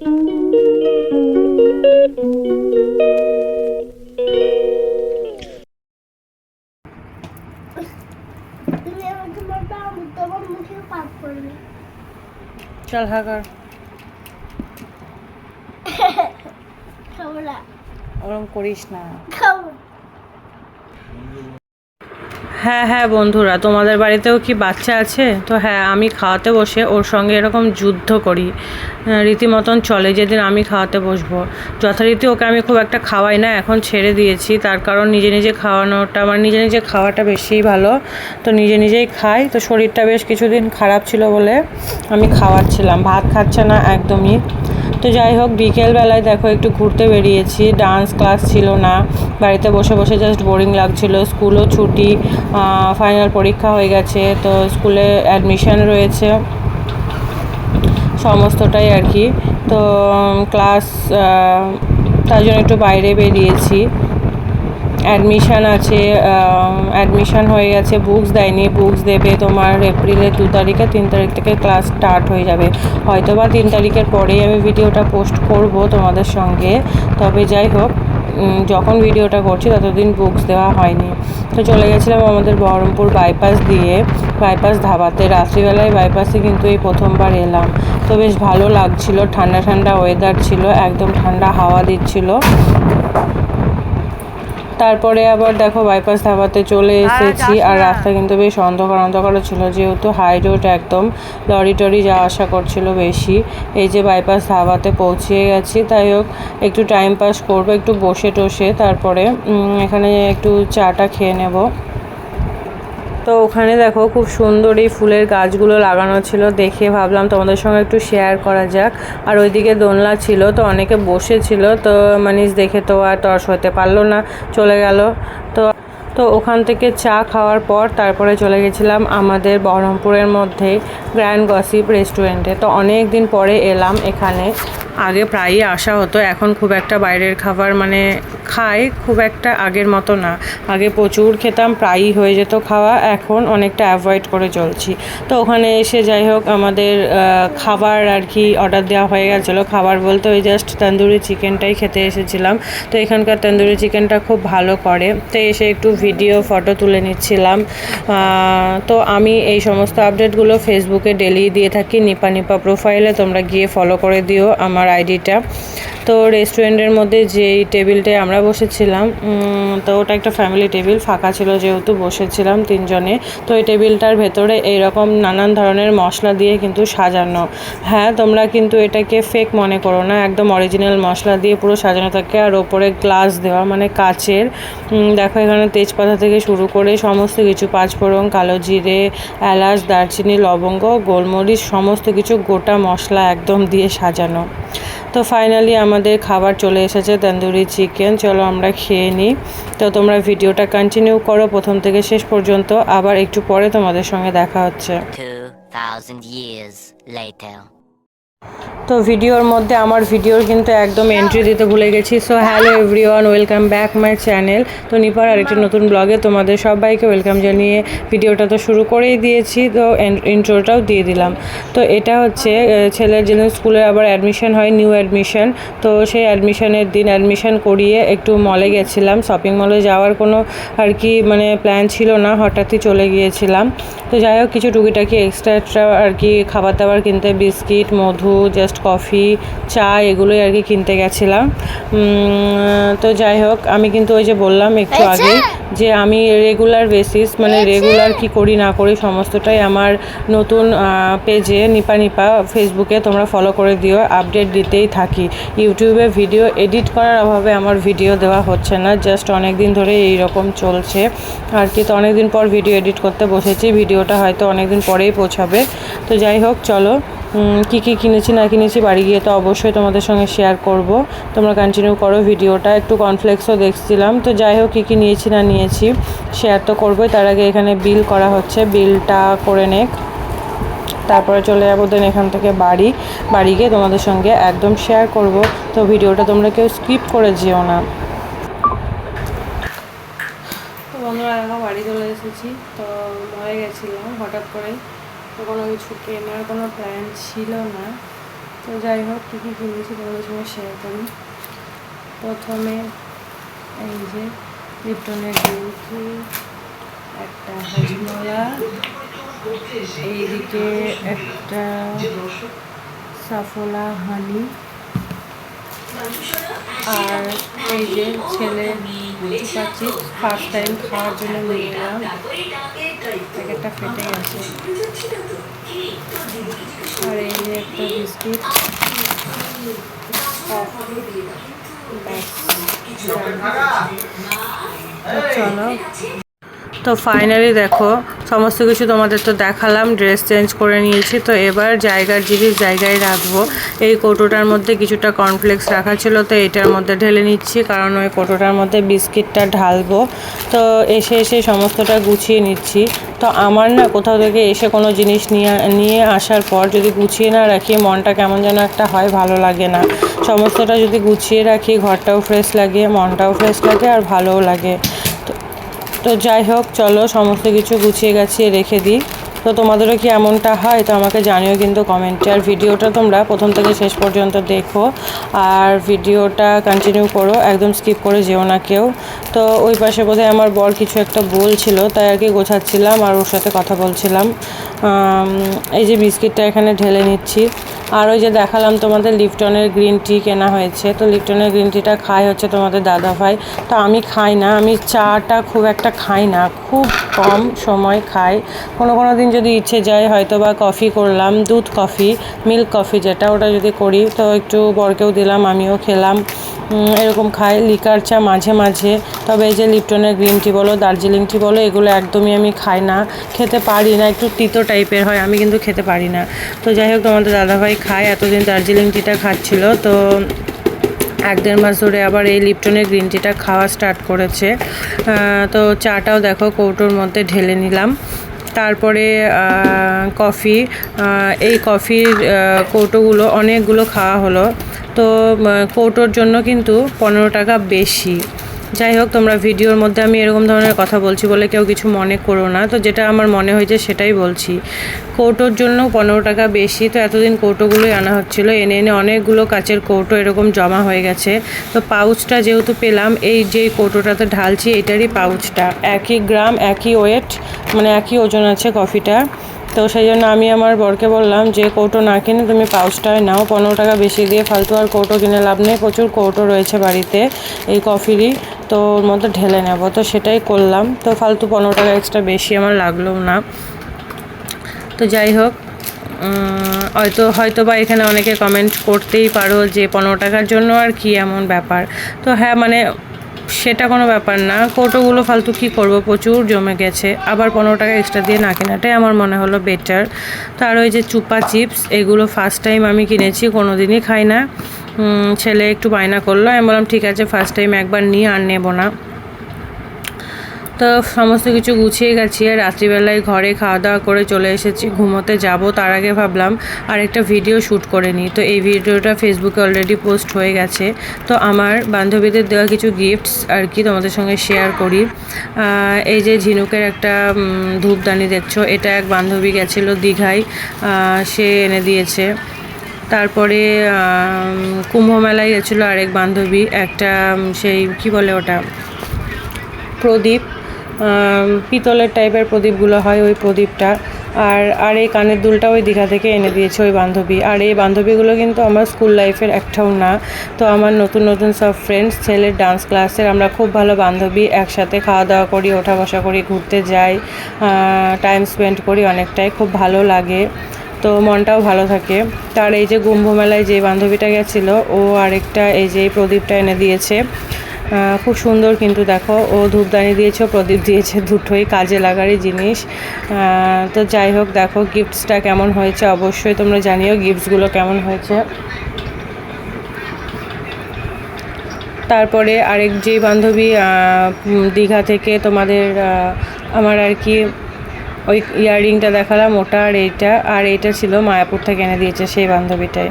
চল হাগার ওরম করিস না খাব হ্যাঁ হ্যাঁ বন্ধুরা, তোমাদের বাড়িতেও কি বাচ্চা আছে? তো হ্যাঁ আমি খাওয়াতে বসে ওর সঙ্গে এরকম যুদ্ধ করি। রীতিমতন চলে যেদিন আমি খাওয়াতে বসবো। যথারীতি ওকে আমি খুব একটা খাওয়াই না, এখন ছেড়ে দিয়েছি। তার কারণ নিজে নিজে খাওয়ানোটা, আমার নিজে নিজে খাওয়াটা বেশিই ভালো। তো নিজে নিজেই খাই। তো শরীরটা বেশ কিছুদিন খারাপ ছিল বলে আমি খাওয়াচ্ছিলাম। ভাত খাচ্ছে না একদমই। তো যাই হোক, বিকেলবেলায় দেখো একটু ঘুরতে বেরিয়েছি। ডান্স ক্লাস ছিল না। বাড়িতে বসে বসে জাস্ট বোরিং লাগছিল। স্কুলও ছুটি ফাইনাল পরীক্ষা হয়ে গেছে, তো স্কুলে অ্যাডমিশন রয়েছে। সমস্তটাই আর কি। তো ক্লাস তার জন্য একটু বাইরে বেরিয়েছি। অ্যাডমিশান আছে অ্যাডমিশান হয়ে গেছে বুকস দেয়নি বুকস দেবে তোমার এপ্রিলের দু তারিখে, তিন তারিখ থেকে ক্লাস স্টার্ট হয়ে যাবে। হয়তো বা তিন তারিখের পরেই আমি ভিডিওটা পোস্ট করব তোমাদের সঙ্গে। তবে যাই হোক যখন ভিডিওটা করছি ততদিন বুকস দেওয়া হয়নি। তো চলে গেছিলাম আমাদের বহরমপুর বাইপাস দিয়ে বাইপাস ধাবাতে। রাত্রিবেলায় বাইপাসে কিন্তু এই প্রথমবার এলাম। তো বেশ ভালো লাগছিল, ঠান্ডা ঠান্ডা ওয়েদার ছিল, একদম ঠান্ডা হাওয়া দিচ্ছিল। তারপরে আবার দেখো বাইপাস ধাবাতে চলে এসেছি আর রাস্তা কিন্তু বেশ অন্ধকার অন্ধকার ছিল যেহেতু হাই রোড একদম। লরি টরি যাওয়া আসা করছিল বেশি। এই যে বাইপাস ধাবাতে পৌঁছে গেছি। তাই হোক একটু টাইম পাস করব একটু বসে টসে। তারপরে এখানে একটু চাটা খেয়ে নেব। তো ওখানে দেখো খুব সুন্দর এই ফুলের গাছগুলো লাগানো ছিল দেখে ভাবলাম তোমাদের সঙ্গে একটু শেয়ার করা যাক। আর ওইদিকে দোলনা ছিল তো অনেকে বসেছিল তো মানিস দেখে তো আর তর্স হতে পারল না, চলে গেল। তো তো ওখান থেকে চা খাওয়ার পর তারপরে চলে গেছিলাম আমাদের বহরমপুরের মধ্যে গ্র্যান্ড গসিপ রেস্টুরেন্টে তো অনেক দিন পরে এলাম এখানে। আগে প্রায়ই আসা হতো, এখন খুব একটা বাইরের খাবার মানে খাই খুব একটা আগের মতো না। আগে প্রচুর খেতাম, প্রায়ই হয়ে যেত খাওয়া, এখন অনেকটা অ্যাভয়েড করে চলছি। তো ওখানে এসে যাই হোক, আমাদের খাবার আর কি অর্ডার দেওয়া হয়ে গেছিল। খাবার বলতে ওই জাস্ট তন্দুরি চিকেনটাই খেতে এসেছিলাম। তো এখানকার তন্দুরি চিকেনটা খুব ভালো করে। তো এসে একটু ভিডিও ফটো তুলে নিচ্ছিলাম। তো আমি এই সমস্ত আপডেটগুলো ফেসবুকে ডেলি দিয়ে থাকি। নিপা নিপা প্রোফাইলে তোমরা গিয়ে ফলো করে দিও। আমার আইডিটা। তো রেস্টুরেন্টের মধ্যে যেই টেবিলটায় আমরা বসেছিলাম তো ওটা একটা ফ্যামিলি টেবিল ফাঁকা ছিল যেহেতু বসেছিলাম তিনজনে। তো এই টেবিলটার ভেতরে এইরকম নানান ধরনের মশলা দিয়ে কিন্তু সাজানো। হ্যাঁ তোমরা কিন্তু এটাকে ফেক মনে করো না, একদম অরিজিনাল মশলা দিয়ে পুরো সাজানো থাকে। আর ওপরে গ্লাস দেওয়া মানে কাচের। দেখো এখানে তেজপাতা থেকে শুরু করে সমস্ত কিছু, পাঁচফোড়ন, কালো জিরে, এলাচ, দারচিনি, লবঙ্গ, গোলমরিচ, সমস্ত কিছু গোটা মশলা একদম দিয়ে সাজানো। তো ফাইনালি আমাদের খাবার চলে এসেছে তন্দুরি চিকেন চলো আমরা খেয়ে নিই। তো তোমরা ভিডিওটা কন্টিনিউ করো প্রথম থেকে শেষ পর্যন্ত। আবার একটু পরে তোমাদের সঙ্গে দেখা হচ্ছে। 2,000 years later. তো ভিডিওর মধ্যে আমার ভিডিওর কিন্তু একদম এন্ট্রি দিতে ভুলে গেছি। So hello everyone welcome back my channel তো নিপার আরেকটি নতুন ব্লগে তোমাদের সবাইকে ওয়েলকাম জানিয়ে ভিডিওটা তো শুরু করেই দিয়েছি, তো ইন্ট্রোটাও দিয়ে দিলাম। তো এটা হচ্ছে ছেলের যেদিন স্কুলে আবার অ্যাডমিশন হয় নিউ অ্যাডমিশন তো সেই অ্যাডমিশনের দিন অ্যাডমিশন করিয়ে একটু মলে গেছিলাম। শপিং মলে যাওয়ার কোনো আর কি মানে প্ল্যান ছিল না, হঠাৎই চলে গিয়েছিলাম। তো যাই হোক কিছু টুকিটাকি এক্সট্রা এক্সট্রা আর কি খাবার দাবার কিনতে বিস্কিট মধু জাস্ট কফি চা এগুলোই আর কি কিনতে গেছিলাম। তো যাই হোক আমি কিন্তু ওই যে বললাম একটু আগে যে আমি রেগুলার বেসিস মানে রেগুলার কি করি না করি সমস্তটাই আমার নতুন পেজে নিপা নিপা ফেসবুকে তোমরা ফলো করে দিও আপডেট দিতেই থাকি। ইউটিউবে ভিডিও এডিট করার অভাবে আমার ভিডিও দেওয়া হচ্ছে না জাস্ট অনেক দিন ধরে এই রকম চলছে। আর কি তো অনেক দিন পর ভিডিও এডিট করতে বসেছি ভিডিওটা হয়তো অনেকদিন পরেই পৌঁছাবে। তো যাই হোক, চলো কি কি কিনেছি না কিনেছি বাড়ি গিয়ে তো অবশ্যই তোমাদের সঙ্গে শেয়ার করব। তোমরা কন্টিনিউ করো ভিডিওটা, একটু কনফ্লেক্সও দেখছিলাম। তো যাই হোক, কী কী নিয়েছি না নিয়েছি শেয়ার তো করবোই। তার আগে এখানে বিল করা হচ্ছে বিলটা করে নেক তারপরে চলে যাব দেন এখান থেকে বাড়ি। বাড়ি গিয়ে তোমাদের সঙ্গে একদম শেয়ার করব। তো ভিডিওটা তোমরা কেউ স্কিপ করে যেও না। তো বন্ধুরা বাড়ি চলে এসেছি। তো মরে গেছিলাম হঠাৎ করে তো কোনো কিছু কেনার কোনো প্ল্যান ছিল না। তো যাই হোক, কী কী কিনেছি তোমাদের সঙ্গে শেয়ার করি। প্রথমে এই যে লিপটনের ডিউটি একটা হাজমলা, এইদিকে একটা সাফোলা হানি আর এই যে ছেলে পাচ্ছি ফার্স্ট টাইম খাওয়ার জন্য নিয়ে এলাম। প্যাকেটটা ফেটে গেছে। আর এই যে একটা বিস্কিট। চলো। তো ফাইনালি দেখো সমস্ত কিছু তোমাদের তো দেখালাম ড্রেস চেঞ্জ করে নিয়েছি। তো এবার জায়গার জিনিস জায়গায় রাখব। এই কৌটোটার মধ্যে কিছুটা কর্নফ্লেক্স রাখা ছিল, তো এটার মধ্যে ঢেলে নিচ্ছি, কারণ ওই কৌটোটার মধ্যে বিস্কিটটা ঢালবো। তো এসে এসে সমস্তটা গুছিয়ে নিচ্ছি। তো আমার না কোথাও থেকে এসে কোনো জিনিস নিয়ে নিয়ে আসার পর যদি গুছিয়ে না রাখি, মনটা কেমন যেন একটা হয়, ভালো লাগে না। সমস্তটা যদি গুছিয়ে রাখি, ঘরটাও ফ্রেশ লাগে, মনটাও ফ্রেশ লাগে, আর ভালোও লাগে। তো যাই হোক, চলো সমস্ত কিছু গুছিয়ে গাছিয়ে রেখে দিই। তো তোমাদেরও কি এমনটা হয়? তো আমাকে জানিও কিন্তু কমেন্টে। আর ভিডিওটা তোমরা প্রথম থেকে শেষ পর্যন্ত দেখো। আর ভিডিওটা কন্টিনিউ করো, একদম স্কিপ করে যেও না কেউ। তো ওই পাশে বোধহয় আমার বর কিছু একটা বলছিল, তাই আর কি গোছাচ্ছিলাম আর ওর সাথে কথা বলছিলাম। এই যে বিস্কিটটা এখানে ঢেলে নিচ্ছি। আর ওই যে দেখালাম তোমাদের লিপটনের গ্রিন টি কেনা হয়েছে। তো লিপটনের গ্রিন টিটা খাই হচ্ছে তোমাদের দাদা ভাই। তো আমি খাই না, আমি চাটা খুব একটা খাই না, খুব কম সময় খাই। কোনো কোনো দিন যদি ইচ্ছে যায় হয়তো বা কফি করলাম, দুধ কফি মিল্ক কফি যেটা ওটা যদি করি, তো একটু বরকেও দিলাম, আমিও খেলাম। এরকম খাই লিকার চা মাঝে মাঝে। তবে এই যে লিপটনের গ্রিন টি বলো, দার্জিলিং টি বলো, এগুলো একদমই আমি খাই না। খেতে পারি না, একটু তিতো টাইপের হয়, আমি কিন্তু খেতে পারি না। তো যাই হোক, তোমাদের দাদাভাই খায়, এতদিন দার্জিলিং টিটা খাচ্ছিল। তো এক দেড় মাস ধরে আবার এই লিপটনের গ্রিন টিটা খাওয়া স্টার্ট করেছে। তো চাটাও দেখো, কৌটোর মধ্যে ঢেলে নিলাম। তারপরে কফি এই কফির কৌটোগুলো অনেকগুলো খাওয়া হলো। তো কৌটোর জন্য কিন্তু পনেরো টাকা বেশি। যাই হোক, তোমরা ভিডিওর মধ্যে আমি এরকম ধরনের কথা বলছি বলে কেউ কিছু মনে করো না। তো যেটা আমার মনে হয়েছে সেটাই বলছি। কৌটোর জন্য পনেরো টাকা বেশি। তো এতদিন কৌটোগুলোই আনা হচ্ছিল। এনে এনে অনেকগুলো কাচের কৌটো এরকম জমা হয়ে গেছে। তো পাউচটা যেহেতু পেলাম, এই যে কৌটোটাতে ঢালছি, এটারই পাউচটা একই গ্রাম একই ওয়েট মানে একই ওজন আছে কফিটা তো সেই জন্য আমি আমার বরকে বললাম যে কৌটো না কিনে তুমি পাউচটায় নাও। পনেরো টাকা বেশি দিয়ে ফালতু আর কৌটো কিনে লাভ নেই, প্রচুর কৌটো রয়েছে বাড়িতে এই কফিরই। তো ওর মধ্যে ঢেলে নেব। তো সেটাই করলাম। তো ফালতু পনেরো টাকা এক্সট্রা বেশি আমার লাগল না। তো যাই হোক হয়তো হয়তো বা এখানে অনেকে কমেন্ট করতেই পারো যে পনেরো টাকার জন্য আর কি এমন ব্যাপার। তো হ্যাঁ মানে সেটা কোনো ব্যাপার না। কৌটোগুলো ফালতু কি করব? প্রচুর জমে গেছে। আবার পনেরো টাকা এক্সট্রা দিয়ে না কেনাটাই আমার মনে হলো বেটার তার ওই যে চুপা চিপস এগুলো ফার্স্ট টাইম আমি কিনেছি কোনো দিনই খাই না। ছেলে একটু বায়না করল। আমি বললাম, ঠিক আছে ফার্স্ট টাইম একবার নিয়ে আর নেব না। তো সমস্ত কিছু গুছিয়ে গেছি আর রাত্রিবেলায় ঘরে খাওয়া দাওয়া করে চলে এসেছি, ঘুমোতে যাব। তার আগে ভাবলাম আর একটা ভিডিও শ্যুট করে নিই। তো এই ভিডিওটা ফেসবুকে অলরেডি পোস্ট হয়ে গেছে। তো আমার বান্ধবীদের দেওয়া কিছু গিফটস আর কি তোমাদের সঙ্গে শেয়ার করি। এই যে ঝিনুকের একটা ধূপদানি দেখছ, এটা এক বান্ধবী গেছিল দীঘায়। সে এনে দিয়েছে। তারপরে কুম্ভ মেলায় গেছিল আরেক বান্ধবী, একটা সেই, কি বলে ওটা? প্রদীপ। পিতলের টাইপের প্রদীপগুলো হয় ওই প্রদীপটা। আর আর এই কানের দুলটা ওই দীঘা থেকে এনে দিয়েছে ওই বান্ধবী। আর এই বান্ধবীগুলো কিন্তু আমার স্কুল লাইফের একটাও না। তো আমার নতুন নতুন সব ফ্রেন্ডস ছেলের ডান্স ক্লাসের আমরা খুব ভালো বান্ধবী। একসাথে খাওয়া দাওয়া করি, ওঠা বসা করি, ঘুরতে যাই টাইম স্পেন্ড করি অনেকটাই। খুব ভালো লাগে। তো মনটাও ভালো থাকে। তার এই যে কুম্ভ মেলায় যে বান্ধবীটা গেছিল, ও আরেকটা এই যে প্রদীপটা এনে দিয়েছে। খুব সুন্দর কিন্তু দেখো, ও ধূপদানি দিয়েছে প্রদীপ দিয়েছে দুটোই, কাজে লাগারই জিনিস। তো যাই হোক, দেখো গিফটসটা কেমন হয়েছে, অবশ্যই তোমরা জানিও গিফটসগুলো কেমন হয়েছে। তারপরে আরেক যে বান্ধবী দীঘা থেকে তোমাদের আমার আর কি, ওই ইয়াররিংটা দেখালাম, ওটা আর এইটা আর এইটা ছিল মায়াপুর থেকে এনে দিয়েছে সেই বান্ধবীটাই।